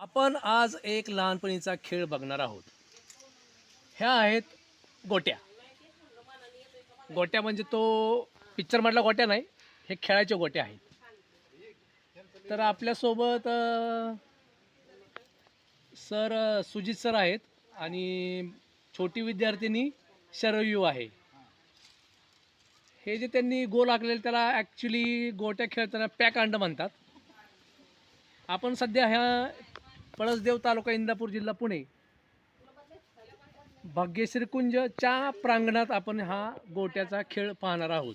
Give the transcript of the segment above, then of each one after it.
आपण आज एक लहानपणीचा खेळ बघणार आहोत. ह्या आहेत गोट्या. गोट्या म्हणजे तो पिक्चरमधला गोट्या नाही हे खेळायचे गोट्या आहेत. तर आपल्यासोबत सर सुजित सर आहेत आणि छोटी विद्यार्थिनी शरयू आहे. हे जे त्यांनी गोल आखलेले त्याला ॲक्च्युली गोट्या खेळताना पॅक अंड म्हणतात. आपण सध्या ह्या पळसदेव तालुका इंदापूर जिल्हा पुणे. भाग्यश्री कुंजच्या प्रांगणात आपण हा गोट्याचा खेळ पाहणार आहोत.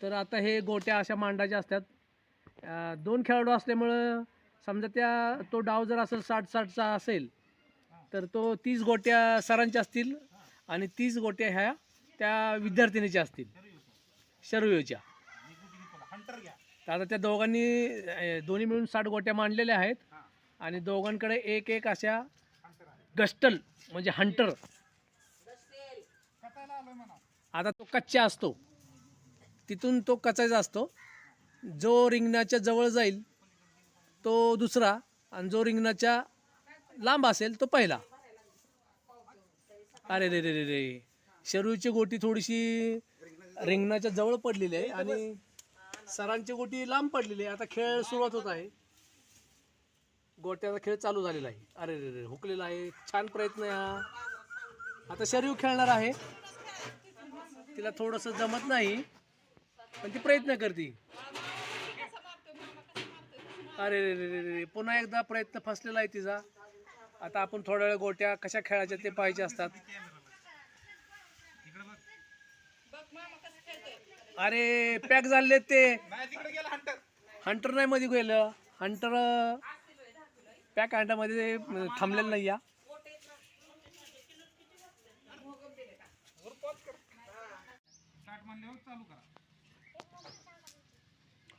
तर आता हे गोट्या अशा मांडाच्या असतात. दोन खेळाडू असल्यामुळं समजा त्या तो डाव जर असेल साठ साठचा असेल तर तो तीस गोट्या सरांच्या असतील आणि तीस गोट्या ह्या त्या विद्यार्थिनीच्या असतील. शरयूच्या तर आता त्या दोघांनी अं, दोन्ही मिळून साठ गोट्या मांडलेल्या आहेत. आणि दोघांकडे एक एक अशा गस्टल म्हणजे हंटर. आता तो कच्चा असतो. तिथून तो कचायचा असतो. जो रिंगणाच्या जवळ जाईल तो दुसरा. आणि जो रिंगणाच्या लांब असेल तो पहिला. अरे रे रे रे रे. शरूची गोटी थोडीशी रिंगणाच्या जवळ पडलेली आहे. आणि सरांची गोटी लांब पडलेली आहे. आता खेळ सुरुवात होत आहे. गोट्याचा खेळ चालू झालेला आहे. अरे रे रे हुकलेला आहे. छान प्रयत्न आहे हा. आता शरीर खेळणार आहे. तिला थोडंसं जमत नाही. पण ती प्रयत्न करते. अरे रे रे रे रे पुन्हा एकदा प्रयत्न फसलेला आहे तिचा. आता आपण थोड्या वेळ गोट्या कशा खेळायच्या ते पाहिजे असतात. अरे पॅक झाले ते. हंटर नाही मध्ये गेलं. हंटर पॅक हंटामध्ये थांबलेलं नाही या.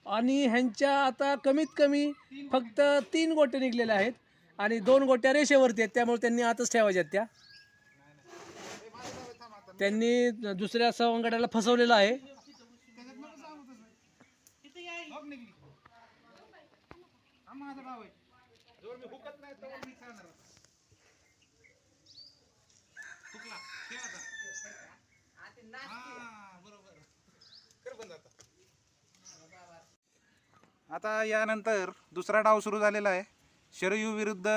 आणि ह्यांच्या आता कमीत कमी फक्त तीन गोट्या निघलेल्या आहेत आणि दोन गोट्या रेषेवरती आहेत. त्यामुळे त्यांनी आतच ठेवायच्या त्या. त्यांनी दुसऱ्या सवंगड्याला फसवलेलं आहे. आता यानंतर दुसरा डाव सुरू झालेला आहे. शरयू विरुद्ध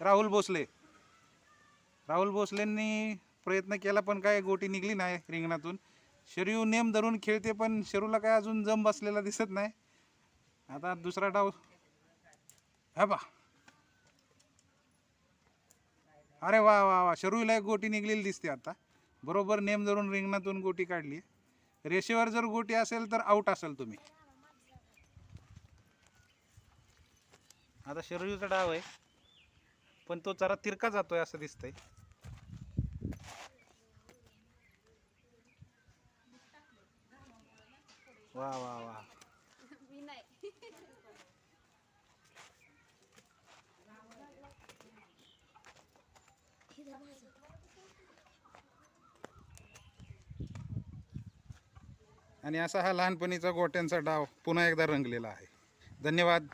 राहुल भोसले. राहुल भोसलेंनी प्रयत्न केला पण काय गोटी निघली नाही रिंगणातून. शरीर नेम धरून खेळते पण शरूला काय अजून जम बसलेला दिसत नाही. आता दुसरा डाव. हा बा. अरे वा वा वा. शरूला एक गोटी निघलेली दिसते आता. बरोबर नेम धरून रिंगणातून गोटी काढली. रेषेवर जर गोटी असेल तर आऊट असेल तुम्ही. आता शरयूचा डाव आहे पण तो जरा तिरका जातोय असं दिसतंय. वा वा वा. आणि असा हा लहानपणीचा गोट्यांचा डाव पुन्हा एकदा रंगलेला आहे. धन्यवाद.